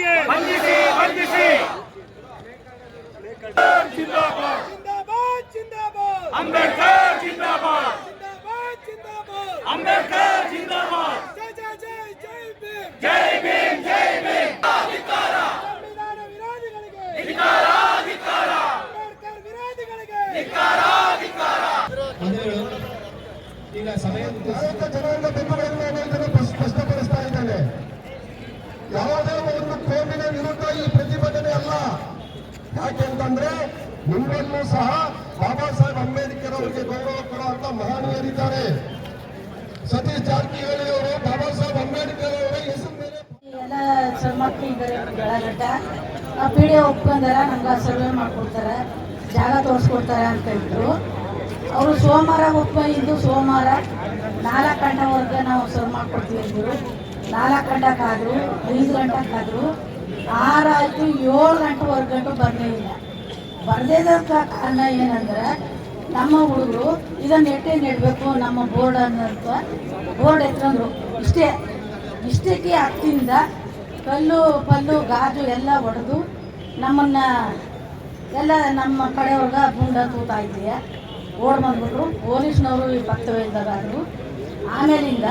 ಕಿಡಿಗಾಡಿಗಳಿಗೆ ಜಿಂದಾಬಾದ್ ಜಿಂದಾಬಾದ್ ಅಂಬೇಡ್ಕರ್ ಜಿಂದಾಬಾದ್ ಜಿಂದಾಬಾದ್ ಜಿಂದಾಬಾದ್ ಅಂಬೇಡ್ಕರ್ ಜಿಂದಾಬಾದ್ ಜೈ ಜೈ ಜೈ ಜೈ ಭೀಮ್ ಜೈ ಭೀಮ್ ಜೈ ಭೀಮ್ ಸಂವಿಧಾನ ವಿರೋಧಿಗಳಿಗೆ ಅಂಬೇಡ್ಕರ್ ವಿರೋಧಿಗಳಿಗೆ ಈಗ ಸಮಯ ಜನಾಂಗ ಬೆಂಬಲವನ್ನು ಅನ್ನೋದನ್ನು ಸ್ಪಷ್ಟಪಡಿಸ್ತಾ ಇದ್ದಾನೆ ಯಾವುದೇ ಒಂದು ಕೋಮಿನ ವಿರುದ್ಧ ಈ ಪ್ರತಿಭಟನೆ ಅಲ್ಲ ಯಾಕೆಂತಂದ್ರೆ ನಿಮ್ಮಲ್ಲೂ ಸಹ ಬಾಬಾ ಸಾಹೇಬ್ ಅಂಬೇಡ್ಕರ್ ಅವರಿಗೆ ಗೌರವ ಕೊಡುವಂತ ಮಹನೀಯರಿದ್ದಾರೆ. ಸತೀಶ್ ಜಾರಕಿಹೊಳಿ ಅವರು, ಬಾಬಾ ಸಾಹೇಬ್ ಅಂಬೇಡ್ಕರ್ ಅವರ ಹೆಸರು ಮೇಲೆ ಎಲ್ಲ ಆ ಪಿ ಡಿ ಒಪ್ಕೊಂಡಾರ ಸರ್ವೆ ಮಾಡ್ಕೊಡ್ತಾರೆ. ಜಾಗ ತೋರಿಸ್ಕೊಡ್ತಾರೆ ಅಂತ ಹೇಳಿದ್ರು ಅವರು ಸೋಮವಾರ ಒಪ್ಕೊಂಡಿದ್ದು ಸೋಮವಾರ ನಾಲ್ಕು ಗಂಟೆವರೆಗೆ ನಾವು ಸರ್ವ್ ಮಾಡ್ಕೊಡ್ತೀವಿ ಅಂದರು. ನಾಲ್ಕು ಗಂಟೆಗಾದ್ರು ಐದು ಗಂಟೆಗಾದ್ರು ಆರಾಯ್ತು ಏಳು ಗಂಟೆವರೆಗೆ ಗಂಟೆ ಬರಲೇ ಇಲ್ಲ. ಬರ್ದೇದಕ್ಕೆ ಕಾರಣ ಏನಂದ್ರೆ, ನಮ್ಮ ಹುಡುಗರು ಇದನ್ನ ನೆಟ್ಟೆ ನೆಡಬೇಕು, ನಮ್ಮ ಬೋರ್ಡ್ ಅನ್ನೋಂಥ ಬೋರ್ಡ್ ಎತ್ಕೊಂಡ್ರು. ಇಷ್ಟೇ, ಇಷ್ಟಕ್ಕೆ ಹತ್ತಿಂದ ಕಲ್ಲು, ಪಲ್ಲು, ಗಾಜು ಎಲ್ಲ ಒಡೆದು ನಮ್ಮನ್ನ, ಎಲ್ಲ ನಮ್ಮ ಕಡೆಯವ್ರಿಗೆ ಗುಂಡ ತೂತಾ ಇದೆಯಾ ಓಡ್ ಬಂದ್ಬಿಟ್ರು. ಪೊಲೀಸ್ನವರು ಈ ಇದ್ದಾರೆ ಆಮೇಲಿಂದ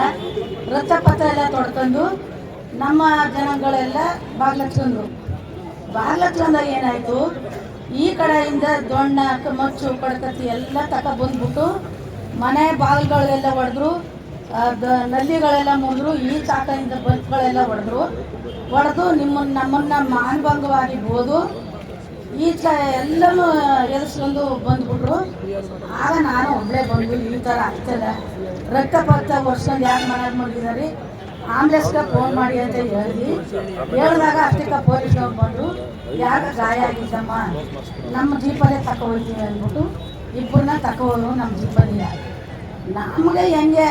ವೃತ್ತಪತ್ರ ಎಲ್ಲ ತೊಡ್ಕೊಂಡು ನಮ್ಮ ಜನಗಳೆಲ್ಲ ಬಾಗ್ಲಚ್ಕೊಂಡ್ರು ಬಾಗ್ಲಕ್ಷಂದ ಏನಾಯಿತು? ಈ ಕಡೆಯಿಂದ ದೊಣ್ಣ ಮಚ್ಚು, ಕಡ್ಕತ್ತಿ ಎಲ್ಲ ತಕ ಬಂದ್ಬಿಟ್ಟು ಮನೆ ಬಾಗಿಲುಗಳೆಲ್ಲ ಒಡೆದ್ರು. ನಲ್ಲಿಗಳೆಲ್ಲ ಮುಂದ್ರು ಈ ಚಾಕದಿಂದ ಬಲ್ಪ್ಗಳೆಲ್ಲ ಒಡೆದ್ರು. ಒಡೆದು ನಿಮ್ಮನ್ನ, ನಮ್ಮನ್ನ ಮಾನಭಂಗವಾಗಿ ಬೋದು ಚ ಎಲ್ಲನೂ ಎದುರಿಸ್ಕೊಂಡು ಬಂದ್ಬಿಟ್ರು. ಆಗ ನಾನು ಒಬ್ಬಳೇ ಬಂದು ಈ ಥರ ಆಗ್ತದೆ. ರಕ್ತ ಪಕ್ತ ವರ್ಷ ಯಾರು ಮನೆಯಾಗ ಮಡಗಿದಾರೆ ಆಂಬುಲೆನ್ಸ್ಗೆ ಫೋನ್ ಮಾಡಿ ಅಂತ ಹೇಳಿ ಹೇಳಿದಾಗ ಅಷ್ಟಕ್ಕೆ ಪೊಲೀಸ್ ಬಂದರು ಯಾಕ ಗಾಯ ಆಗಿದ್ದಮ್ಮ? ನಮ್ಮ ಜೀಪಲ್ಲೇ ತಗೊಳ್ತೀವಿ ಹೋಗ್ತೀವಿ ಅಂದ್ಬಿಟ್ಟು ಇಬ್ಬರನ್ನ ತಗೋರು ನಮ್ಮ ಜೀಪಲ್ಲಿ ನಮಗೆ ಹೆಂಗೆ?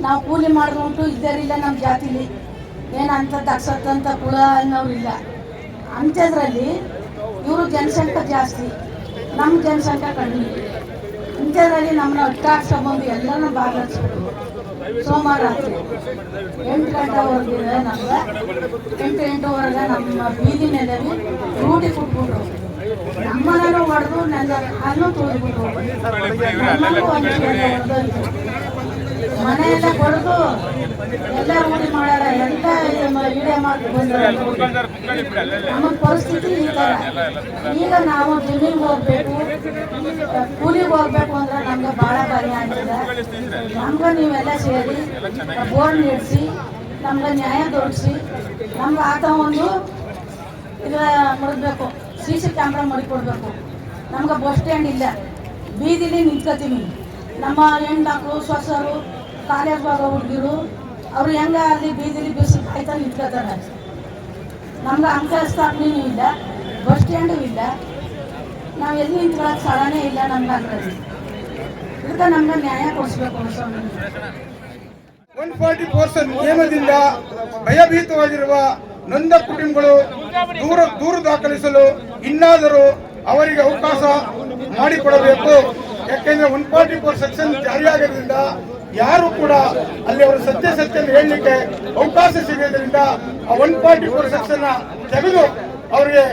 ನಾವು ಕೂಲಿ ಮಾಡಿದ್ಬಿಟ್ಟು ಇದ್ದರಿಲ್ಲ ನಮ್ಮ ಜಾತಿಲಿ. ಏನು ಅಂತ ತಗ್ಸತ್ತಂತ ಕುಳ ಅನ್ನೋರಿಲ್ಲ ಅಂಥದ್ರಲ್ಲಿ ಇವರು ಜನಸಂಖ್ಯೆ ಜಾಸ್ತಿ ನಮ್ಮ ಜನಸಂಖ್ಯೆ ಕಡಿಮೆ. ಇಂಥದ್ರಲ್ಲಿ ನಮ್ಮನ್ನ ಒಟ್ಟಾಡ್ಸ್ಕೊಂಬಂದು ಎಲ್ಲನೂ ಭಾಗವಹಿಸ್ಬೇಕು ಸೋಮವಾರ ರಾತ್ರಿ. ಎಂಟು ಗಂಟೆವರೆಗೆ ನಮ್ಗೆ ಎಂಟು ಎಂಟುವರೆಗೆ ನಮ್ಮ ಬೀದಿ ಮೇಲೆ ರೂಢಿ ಕೊಟ್ಬಿಟ್ರು. ನಮ್ಮನೂ ಹೊಡೆದು ನೆಲ ಅಲ್ಲೂ ತುಳಿದ್ಬಿಟ್ರು. ನಮ್ಮನ್ನು ಒಂದು ಹೊಡೆದು ಮನೆಯೆಲ್ಲ ಕೊಡದು ಎಲ್ಲ ರೂಢಿ ಮಾಡ್ಯಾರ. ಎಲ್ಲ ಇಡೆ ಮಾಡಿ ನಮ್ಮ ಪರಿಸ್ಥಿತಿ ಈ ಥರ ಈಗ ನಾವು ಜಿಮ್ಮಿಗೆ ಹೋಗ್ಬೇಕು. ಕೂಲಿಗೆ ಹೋಗ್ಬೇಕು ಅಂದ್ರೆ ನಮ್ಗೆ ಭಾಳ ಭಯ ಆಗಿದೆ ನಮ್ಗೆ ನೀವೆಲ್ಲ ಸೇರಿ ಬೋರ್ಡ್ ನಿಲ್ಲಿಸಿ ನಮ್ಗೆ ನ್ಯಾಯ ದೊರಕಿಸಿ, ನಮ್ಗೆ ಆತ ಒಂದು ಇದ ಮುರಿದ್ಬೇಕು. ಸಿ ಸಿ ಕ್ಯಾಮ್ರಾ ಮಡಿಕೊಡ್ಬೇಕು ನಮ್ಗೆ ಬಸ್ ಸ್ಟ್ಯಾಂಡ್ ಇಲ್ಲ. ಬೀದಿಲಿ ನಿಂತ್ಕೋತೀವಿ ನಮ್ಮ ಹೆಣ್ಮಕ್ಳು, ಸೊಸರು ಕಾಲೇಜ್ ಹೋಗೋ ಹುಡುಗಿರು, ಅವ್ರು ಹೆಂಗ ಅಲ್ಲಿ ಬೀದಿಲಿ ಬಿಸಿ ಕಾಯ್ತಾ ನಿಂತ್ಕೋತಾರೆ ನಮ್ಗೆ ಅಂಕ ಸ್ಥಾಪನೆಯೂ ಇಲ್ಲ, ಬಸ್ ಸ್ಟ್ಯಾಂಡು ಇಲ್ಲ. ನಾವು ಎಲ್ಲಿ ನಿಂತ್ಕೊಳ್ಳೋಕೆ ಸ್ಥಳನೇ ಇಲ್ಲ ನಮ್ಗೆ ಅದ್ರಲ್ಲಿ. ಇದಕ್ಕೆ ನಮ್ಗೆ ನ್ಯಾಯ ಕೊಡಿಸ್ಬೇಕು ಒನ್ ಫಾರ್ಟಿ ಪೋರ್ಸನ್ ನಿಯಮದಿಂದ ಭಯಭೀತವಾಗಿರುವ ನೊಂದ ಕುಟುಂಬಗಳು ದೂರ, ದೂರು ದಾಖಲಿಸಲು ಇನ್ನಾದರೂ ಅವರಿಗೆ ಅವಕಾಶ ಮಾಡಿಕೊಡಬೇಕು. ಯಾಕೆಂದ್ರೆ ಒನ್ ಫಾರ್ಟಿ ಫೋರ್ ಸೆಕ್ಷನ್ ಜಾರಿಯಾಗೋದ್ರಿಂದ ಯಾರು ಕೂಡ ಅಲ್ಲಿ ಅವರ ಸತ್ಯ ಹೇಳಲಿಕ್ಕೆ ಅವಕಾಶ ಸಿಗೋದ್ರಿಂದ ಆ ಒನ್ ಫಾರ್ಟಿ ಫೋರ್ ಸೆಕ್ಷನ್ ತೆಗೆದು ಅವರಿಗೆ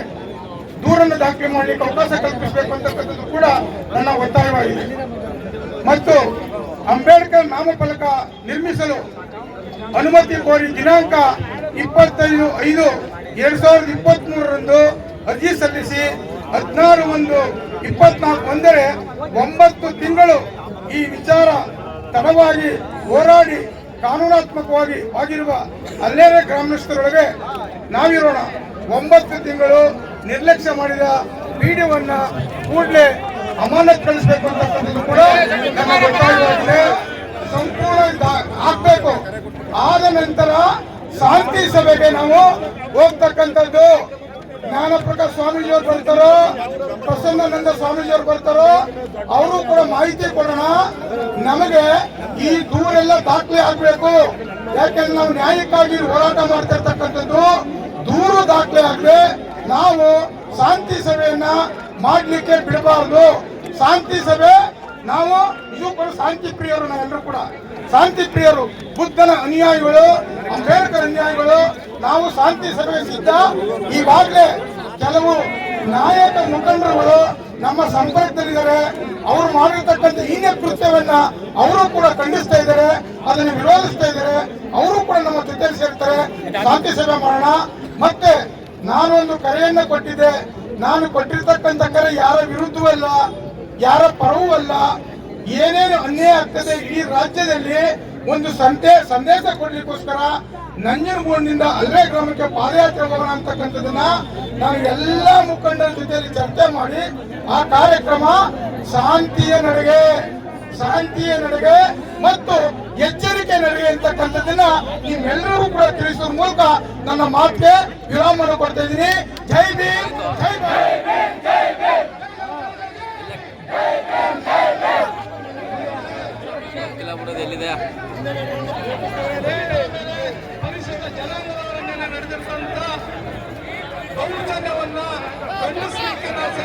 ದೂರನ್ನು ದಾಖಲೆ ಮಾಡಲಿಕ್ಕೆ ಅವಕಾಶ ಕಲ್ಪಿಸಬೇಕು ಅಂತಕ್ಕಂಥದ್ದು ಕೂಡ ನನ್ನ ಒತ್ತಾಯವಾಗಿದೆ. ಮತ್ತು ಅಂಬೇಡ್ಕರ್ ನಾಮಫಲಕ ನಿರ್ಮಿಸಲು ಅನುಮತಿ ಕೋರಿ ದಿನಾಂಕ ಇಪ್ಪತ್ತೈದು ಐದು ಎರಡ್ ಸಾವಿರದ ಇಪ್ಪತ್ತ್ ಮೂರರಂದು ಅರ್ಜಿ ಸಲ್ಲಿಸಿ ಹದಿನಾರು ಒಂದು ಇಪ್ಪತ್ನಾಲ್ಕು ಅಂದರೆ ಒಂಬತ್ತು ತಿಂಗಳು ಈ ವಿಚಾರ ತಡವಾಗಿ ಹೋರಾಡಿ ಕಾನೂನಾತ್ಮಕವಾಗಿ ಆಗಿರುವ ಅಲ್ಲೇನೇ ಗ್ರಾಮಸ್ಥರೊಳಗೆ ನಾವಿರೋಣ. ಒಂಬತ್ತು ತಿಂಗಳು ನಿರ್ಲಕ್ಷ್ಯ ಮಾಡಿದ ವಿಡಿಯೋವನ್ನ ಕೂಡಲೇ ಅಮಾನತ್ ಕಳಿಸಬೇಕು ಅಂತಕ್ಕಂಥದ್ದು ಕೂಡ ನಮ್ಮ ಒತ್ತಾಯವಾಗಿದೆ ಸಂಪೂರ್ಣ ಆಗ್ಬೇಕು. ಆದ ನಂತರ ಶಾಂತಿ ಸಭೆಗೆ ನಾವು ಹೋಗ್ತಕ್ಕಂಥದ್ದು. ಜ್ಞಾನಪ್ರಕಾಶ್ ಸ್ವಾಮೀಜಿಯವರು ಬರ್ತಾರೋ, ಪ್ರಸನ್ನಾನಂದ ಸ್ವಾಮೀಜಿಯವರು ಬರ್ತಾರೋ, ಅವರು ಕೂಡ ಮಾಹಿತಿ ಕೊಡೋಣ. ನಮಗೆ ಈ ದೂರೆಲ್ಲ ದಾಖಲೆ ಆಗ್ಬೇಕು. ಯಾಕೆಂದ್ರೆ ನಾವು ನ್ಯಾಯಕ್ಕಾಗಿ ಹೋರಾಟ ಮಾಡ್ತಾ ಇರ್ತಕ್ಕಂಥದ್ದು ದೂರು ದಾಖಲೆ ಆಗ್ಲಿ ನಾವು ಶಾಂತಿ ಸಭೆಯನ್ನ ಮಾಡ್ಲಿಕ್ಕೆ ಬಿಡಬಾರ್ದು. ಶಾಂತಿ ಸಭೆ, ನಾವು ನಿಜಕ್ಕೂ ಶಾಂತಿ ಪ್ರಿಯರು ನಾವೆಲ್ಲರೂ ಕೂಡ. ಶಾಂತಿ ಪ್ರಿಯರು, ಬುದ್ಧನ ಅನುಯಾಯಿಗಳು, ಅಂಬೇಡ್ಕರ್ ಅನುಯಾಯಿಗಳು, ನಾವು ಶಾಂತಿ ಸಭೆ ಸಿದ್ಧ. ಈಗಾಗಲೇ ಕೆಲವು ನಾಯಕ ಮುಖಂಡರುಗಳು ನಮ್ಮ ಸಂಪರ್ಕದಲ್ಲಿದ್ದಾರೆ. ಅವರು ಮಾಡಿರ್ತಕ್ಕಂಥ ಹೀನ ಕೃತ್ಯವನ್ನ ಅವರು ಕೂಡ ಖಂಡಿಸ್ತಾ ಇದ್ದಾರೆ, ಅದನ್ನು ವಿರೋಧಿಸ್ತಾ ಇದ್ದಾರೆ. ಅವರು ಕೂಡ ನಮ್ಮ ಜೊತೆ ಸೇರ್ತಾರೆ. ಶಾಂತಿ ಸಭೆ ಮಾಡೋಣ. ಮತ್ತೆ ನಾನೊಂದು ಕರೆಯನ್ನ ಕೊಟ್ಟಿದ್ದೆ. ನಾನು ಕೊಟ್ಟಿರ್ತಕ್ಕಂಥ ಕರೆ ಯಾರ ವಿರುದ್ಧವೂ ಅಲ್ಲ, ಯಾರ ಪರವೂ ಅಲ್ಲ. ಏನೇನು ಅನ್ಯಾಯ ಆಗ್ತದೆ ಇಡೀ ರಾಜ್ಯದಲ್ಲಿ ಒಂದು ಸಂತೆ, ಸಂದೇಶ ಕೊಡ್ಲಿಕ್ಕೋಸ್ಕರ ನಂಜನಗೂಡಿನಿಂದ ಅಲ್ಲೇ ಗ್ರಾಮಕ್ಕೆ ಪಾದಯಾತ್ರೆ ಹೋಗೋಣ ಅಂತಕ್ಕಂಥದ್ದನ್ನ ನಾನು ಎಲ್ಲ ಮುಖಂಡರ ಜೊತೆಯಲ್ಲಿ ಚರ್ಚೆ ಮಾಡಿ, ಆ ಕಾರ್ಯಕ್ರಮ ಶಾಂತಿಯ ನಡೆಗೆ ಶಾಂತಿಯ ನಡೆಗೆ ಮತ್ತು ಎಚ್ಚರಿಕೆ ನಡೆಗೆ ಅಂತಕ್ಕಂಥದ್ದನ್ನ ನಿಮ್ಮೆಲ್ಲರಿಗೂ ಕೂಡ ತಿಳಿಸುವ ಮೂಲಕ ನನ್ನ ಮಾತಿಗೆ ವಿರಾಮವನ್ನು ಕೊಡ್ತಾ ಇದ್ದೀನಿ. ಜೈ ಭೀಮ್, ಜೈ ಭಾರತ್. ಇಲ್ಲ ಎಲ್ಲಿದೆ? ಪರಿಶಿಷ್ಟ ಜನಾಂಗದವರನ್ನ ನಡೆದಿರ್ತಂತ ದೌರ್ಜನ್ಯವನ್ನ ಖಂಡಿಸಲಿಕ್ಕೆ ನಾವು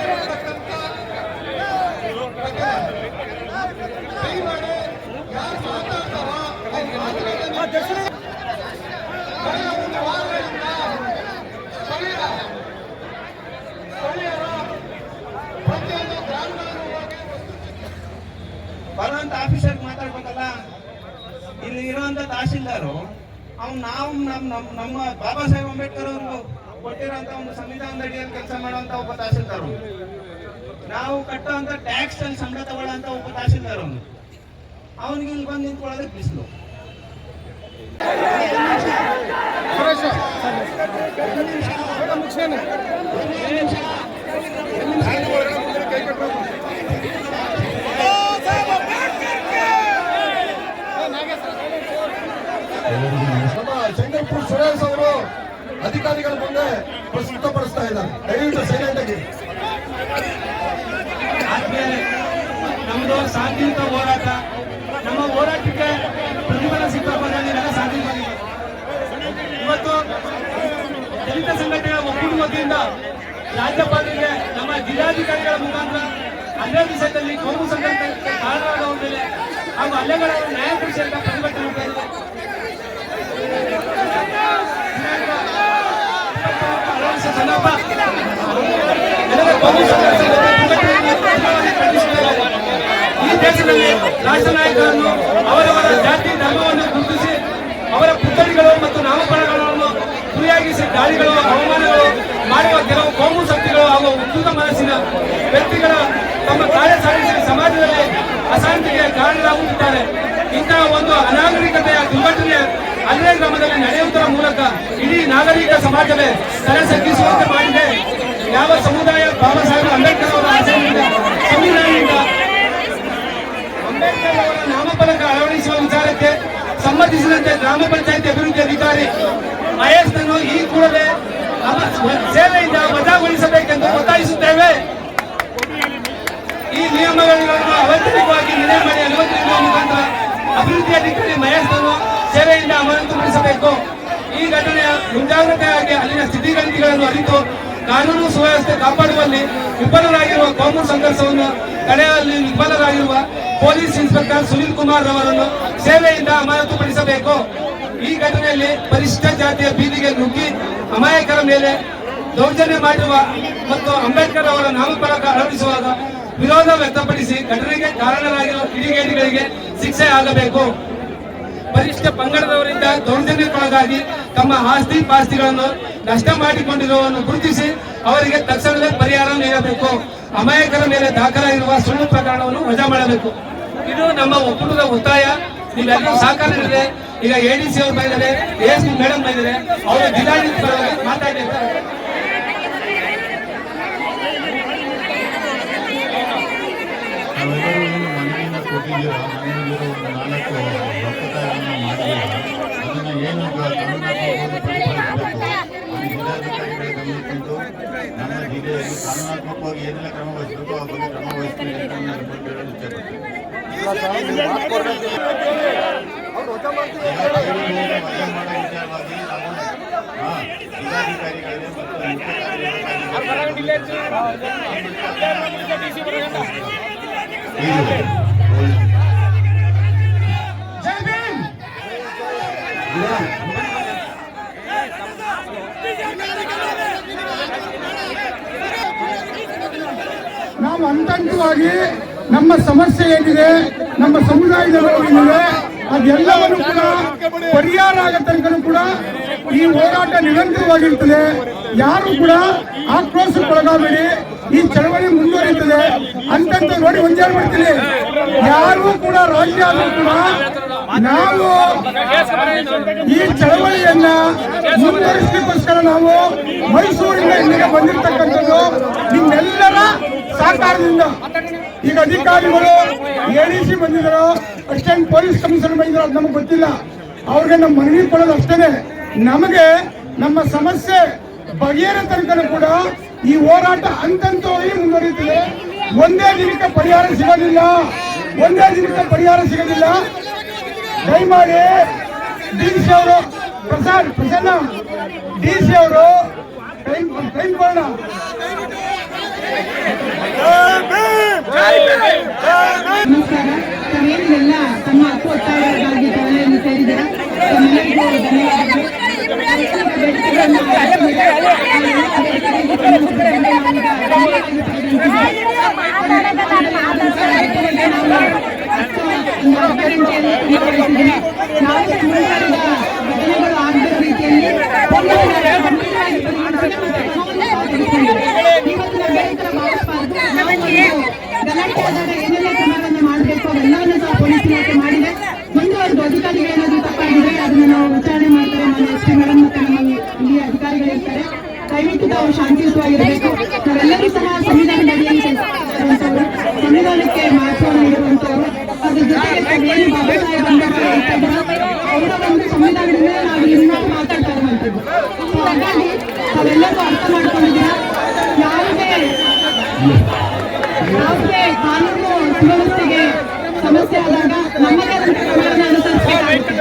ಯಾರು ಬರುವಂತ ಆಫೀಸರ್ ಮಾತಾಡ್ಬೇಕಲ್ಲ? ಇಲ್ಲಿ ಇರುವಂತ ತಹಶೀಲ್ದಾರು, ಅವ್ನು ನಾವು ನಮ್ ನಮ್ ನಮ್ಮ ಬಾಬಾ ಸಾಹೇಬ್ ಅಂಬೇಡ್ಕರ್ ಅವರು ಕೊಟ್ಟಿರುವಂತ ಒಂದು ಸಂವಿಧಾನದ ಅಡಿಯಲ್ಲಿ ಕೆಲಸ ಮಾಡುವಂತ ಒಬ್ಬ ತಹಶೀಲ್ದಾರ್. ನಾವು ಕಟ್ಟುವಂತ ಟ್ಯಾಕ್ಸ್ ಅಲ್ಲಿ ಸಂಬಳ ತಗೊಳ್ಳೋಂತ ಒಬ್ಬ ತಹಶೀಲ್ದಾರ್. ಅವನು ಅವನಿಗೆ ಇಲ್ಲಿ ಬಂದು ನಿಂತ್ಕೊಳ್ಳೋದಕ್ಕೆ ಬಿಸಿಲು. ನಮ್ಮ ಶಂಕರ್ಪುರ್ ಸುರೇಶ್ ಅವರು ಅಧಿಕಾರಿಗಳ ಮುಂದೆ ಪ್ರಸ್ತುತಪಡಿಸ್ತಾ ಇದ್ದಾರೆ. ದಯವಿಟ್ಟು ಸೈಲೆಂಟ್ ಆಗಿ. ನಮ್ದು ಶಾಂತಿಯುತ ಹೋರಾಟ. ನಮ್ಮ ಹೋರಾಟಕ್ಕೆ ಪ್ರತಿಫಲ ನಾವೆಲ್ಲ ಶಾಂತಿಯುತವಾಗಿ ಇವತ್ತು ದಲಿತ ಸಂಘಟನೆಗಳ ಒಕ್ಕೂಟ ವತಿಯಿಂದ ರಾಜ್ಯಪಾಲರಿಗೆ ನಮ್ಮ ಜಿಲ್ಲಾಧಿಕಾರಿಗಳ ಮುಖಾಂತರ ಅಲ್ಲೇ ದಿಸದಲ್ಲಿ ಕೋಮು ಸಂಘಟನೆ ಕಾರಣರಾದವರ ಮೇಲೆ ಹಾಗೂ ಅಲ್ಲೇಗಳ ನ್ಯಾಯ ಪ್ರತಿಭಟನೆ ಮಾಡ್ತಾ ಇದ್ದಾರೆ ಅಳವಡಿಸುವ ಸಂದರ್ಭ ಎಲ್ಲ ಕೋಮು ಸಂಘಟನೆಗಳ ಸಂಘಟನೆಗಳನ್ನು ಖಂಡಿಸುತ್ತೇವೆ. ಈ ದೇಶದಲ್ಲಿ ರಾಷ್ಟ್ರ ನಾಯಕರನ್ನು ಅವರವರ ಜಾತಿ ಧರ್ಮವನ್ನು ಗುರುತಿಸಿ ಅವರ ಪುತ್ಥಳಿಗಳು ಮತ್ತು ನಾಮಕರಣಗಳನ್ನು ಗುರಿಯಾಗಿಸಿ ದಾಳಿಗಳು ಅವಮಾನಗಳು ಮಾಡುವ ಕೆಲವು ಕೋಮು ಶಕ್ತಿಗಳು ಹಾಗೂ ಉತ್ತಮ ಮನಸ್ಸಿನ ವ್ಯಕ್ತಿಗಳ ತಮ್ಮ ಕಾರ್ಯ ಸಾಧಿಸಿ ಸಮಾಜದಲ್ಲಿ ಅಶಾಂತಿಗೆ ಕಾರಣರಾಗುತ್ತಿದ್ದಾರೆ ಇಂತಹ ಒಂದು ಅನಾಗರಿಕತೆಯ ದುರ್ಘಟನೆ ಅಲ್ಲೇ ಗ್ರಾಮದಲ್ಲಿ ನಡೆಯುವುದರ ಮೂಲಕ ಇಡೀ ನಾಗರಿಕ ಸಮಾಜವೇ ತಲೆ ಸಗ್ಗಿಸುವಂತೆ ಮಾಡಿದೆ ಯಾವ ಸಮುದಾಯ ಬಾಬಾ ಸಾಹೇಬ್ ಅಂಬೇಡ್ಕರ್ ಅವರ ಆಚರಣೆಯಿಂದ ಸಂವಿಧಾನದಿಂದ ಅಂಬೇಡ್ಕರ್ ಅವರ ನಾಮಫಲಕ ಅಳವಡಿಸುವ ವಿಚಾರಕ್ಕೆ ಸಂಬಂಧಿಸಿದಂತೆ ಗ್ರಾಮ ಪಂಚಾಯತ್ ಅಭಿವೃದ್ಧಿ ಅಧಿಕಾರಿ ಮಹೇಶ್ನನ್ನು ಈ ಕೂಡಲೇ ಸೇವೆಯಿಂದ ವಜಾಗೊಳಿಸಬೇಕೆಂದು ಒತ್ತಾಯಿಸುತ್ತೇವೆ. ಈ ನಿಯಮಗಳನ್ನು ಅವೈಜ್ಞಾನಿಕವಾಗಿ ನಿರ್ಣಯ ಮಾಡಿ ಅನುಮತಿ ನೀಡುವ ಮುಖಾಂತರ ಅಭಿವೃದ್ಧಿ ಅಧಿಕಾರಿ ಮಹೇಶ್ನನ್ನು ಸೇವೆಯಿಂದ ಅಮಾನತುಗೊಳಿಸಬೇಕು ಈ ಘಟನೆಯ ಮುಂಜಾಗ್ರತೆಯಾಗಿ ಅಲ್ಲಿನ ಸ್ಥಿತಿಗತಿಗಳನ್ನು ಅರಿತು ಕಾನೂನು ಸುವ್ಯವಸ್ಥೆ ಕಾಪಾಡುವಲ್ಲಿ ವಿಫಲರಾಗಿರುವ ಕೋಮು ಸಂಘರ್ಷವನ್ನು ತಡೆಯುವಲ್ಲಿ ವಿಫಲರಾಗಿರುವ ಪೊಲೀಸ್ ಇನ್ಸ್ಪೆಕ್ಟರ್ ಸುನೀಲ್ ಕುಮಾರ್ ಅವರನ್ನು ಸೇವೆಯಿಂದ ಅಮಾನತುಪಡಿಸಬೇಕು ಈ ಘಟನೆಯಲ್ಲಿ ಪರಿಶಿಷ್ಟ ಜಾತಿಯ ಬೀದಿಗೆ ನುಗ್ಗಿ ಅಮಾಯಕರ ಮೇಲೆ ದೌರ್ಜನ್ಯ ಮಾಡಿರುವ ಮತ್ತು ಅಂಬೇಡ್ಕರ್ ಅವರ ನಾಮಫಲಕ ಅಳವಡಿಸುವಾಗ ವಿರೋಧ ವ್ಯಕ್ತಪಡಿಸಿ ಘಟನೆಗೆ ಕಾರಣರಾಗಿರುವ ಕಿಡಿಗೇಡಿಗಳಿಗೆ ಶಿಕ್ಷೆ ಆಗಬೇಕು. ಪರಿಷ್ಠ ಪಂಗಡದವರಿಂದ ದೌರ್ಜನ್ಯಕ್ಕೊಳಗಾಗಿ ತಮ್ಮ ಆಸ್ತಿ ಪಾಸ್ತಿಗಳನ್ನು ನಷ್ಟ ಮಾಡಿಕೊಂಡಿರುವವನ್ನು ಗುರುತಿಸಿ ಅವರಿಗೆ ತಕ್ಷಣವೇ ಪರಿಹಾರ ನೀಡಬೇಕು. ಅಮಾಯಕರ ಮೇಲೆ ದಾಖಲಾಗಿರುವ ಸುಳ್ಳು ಪ್ರಕರಣವನ್ನು ವಜಾ ಮಾಡಬೇಕು. ಇದು ನಮ್ಮ ಒಕ್ಕೂಟದ ಒತ್ತಾಯ. ನೀವೆಲ್ಲರೂ ಸಹಕಾರ ನೀಡಿದೆ ಈಗ ಎಡಿಸಿ ಅವರು ಬಂದಿದ್ದಾರೆ ಎಸ್ ಪಿ ಮೇಡಮ್ ಬಂದಿದ್ದಾರೆ ಅವರು ಜಿಲ್ಲಾಡಳಿತ ಏನೆಲ್ಲ ಕ್ರಮ ವಹಿಸಬೇಕು ಆ ಬಗ್ಗೆ ಕ್ರಮ ವಹಿಸ್ತೀವಿ ಅಂತ ನಾನು ನಿಮ್ಮಲ್ಲಿ ಹೇಳಲು ಇಚ್ಛೆಪಡ್ತೀನಿ ಈಗ ಕೈಗೊಂಡು ವಜಾ ಮಾಡೋ ವಿಚಾರವಾಗಿ ನಾವು ಹಾ, ಜಿಲ್ಲಾಧಿಕಾರಿಗಳಿಗೆ ಮತ್ತು ಮುಖ್ಯ ಕಾರ್ಯನಿರ್ವಾಹಕ ಅಧಿಕಾರಿಗಳಿಗೆ ಹಂತವಾಗಿ ನಮ್ಮ ಸಮಸ್ಯೆ ಏನಿದೆ, ನಮ್ಮ ಸಮುದಾಯದ ಏನಿದೆ, ಅದೆಲ್ಲವನ್ನು ಕೂಡ ಪರಿಹಾರ ಆಗೋ ಕೂಡ ಈ ಹೋರಾಟ ನಿರಂತರವಾಗಿರ್ತದೆ. ಯಾರು ಕೂಡ ಆಕ್ರೋಶಕ್ಕೊಳಗಾಗಬೇಡಿ. ಈ ಚಳವಳಿ ಮುಂದುವರಿಯುತ್ತದೆ. ಅಂತಂತ ನೋಡಿ ಒಂದೇಳು ಮಾಡ್ತೀನಿ. ಯಾರು ಕೂಡ ರಾಜ್ಯ ಆದರೂ ನಾವು ಈ ಚಳವಳಿಯನ್ನ ಮುಂದುವರಿಸಲಿಕ್ಕೋಸ್ಕರ ನಾವು ಮೈಸೂರಿನ ಇಲ್ಲಿಗೆ ಬಂದಿರತಕ್ಕಂಥದ್ದು ನಿಮ್ಮೆಲ್ಲರ ಸಹಕಾರದಿಂದ. ಈಗ ಅಧಿಕಾರಿಗಳು ಎಡಿಸಿ ಬಂದಿದ್ರು ಅಷ್ಟೇನು ಪೊಲೀಸ್ ಕಮಿಷನರ್ ಬಂದಿದ್ರು ಅದು ನಮಗೆ ಗೊತ್ತಿಲ್ಲ. ಅವ್ರಿಗೆ ನಮ್ಮ ಮನವಿ ಕೊಡೋದು ಅಷ್ಟೇನೆ. ನಮಗೆ ನಮ್ಮ ಸಮಸ್ಯೆ ಬಗೆಹರ ತನಕ ಕೂಡ ಈ ಹೋರಾಟ ಹಂತಂತವಾಗಿ ಮುಂದುವರಿಯುತ್ತಿದೆ? ಒಂದೇ ದಿನಕ್ಕೆ ಪರಿಹಾರ ಸಿಗೋದಿಲ್ಲ. ಒಂದೇ ದಿನಕ್ಕೆ ಪರಿಹಾರ ಸಿಗೋದಿಲ್ಲ. ದಯಮಾಡಿ ಡಿ ಸಿ ಅವರು, ಪ್ರಸಾದ್, ಪ್ರಸನ್ನ, ಡಿ ಸಿ ಅವರು ಟೈಮ್ ಕೊಡೋಣ. ನಮಸ್ಕಾರ. ತಾವೇನೆಲ್ಲ ತಮ್ಮ ಹಕ್ಕು ಒತ್ತಾಯಗಾಗಿ ಚಳವಳಿಯಲ್ಲಿ ಸೇರಿದ್ದೀರಾ? ತಮ್ಮೆಲ್ಲರಿಗೂ ಧನ್ಯವಾದಗಳು. మాట్లాడక ಶಾಂತಿಯುತವಾಗಿರಬೇಕು. ನಾವೆಲ್ಲರೂ ಸಹ ಸಂವಿಧಾನದ ಅಡಿಯಲ್ಲಿ ಸಂವಿಧಾನಕ್ಕೆ ಮಹತ್ವ ನೀಡುವಂತವರು ಅದ್ರ ಜೊತೆಗೆ ತಾವೇನು ಬಾಬಾ ಸಾಹೇಬ್ ಅಂಬೇಡ್ಕರ್ ಅವರ ಒಂದು ಸಂವಿಧಾನದ ಮೇಲೆ ನಾವು ಇನ್ನು ಮಾತಾಡ್ತಾ ಇರುವಂತದ್ದು So, ಹಾಗಾಗಿ ತಾವೆಲ್ಲರೂ ಅರ್ಥ ಮಾಡ್ಕೊಂಡಿದ್ದೀರಾ? ಯಾವುದೇ ಯಾವುದೇ ಕಾನೂನು ಸುವ್ಯವಸ್ಥೆಗೆ ಸಮಸ್ಯೆ ಆದಾಗ ನಮ್ಮದೇ ಒಂದು ಕ್ರಮವನ್ನು ಅನುಸರಿಸಬೇಕಾಗುತ್ತೆ.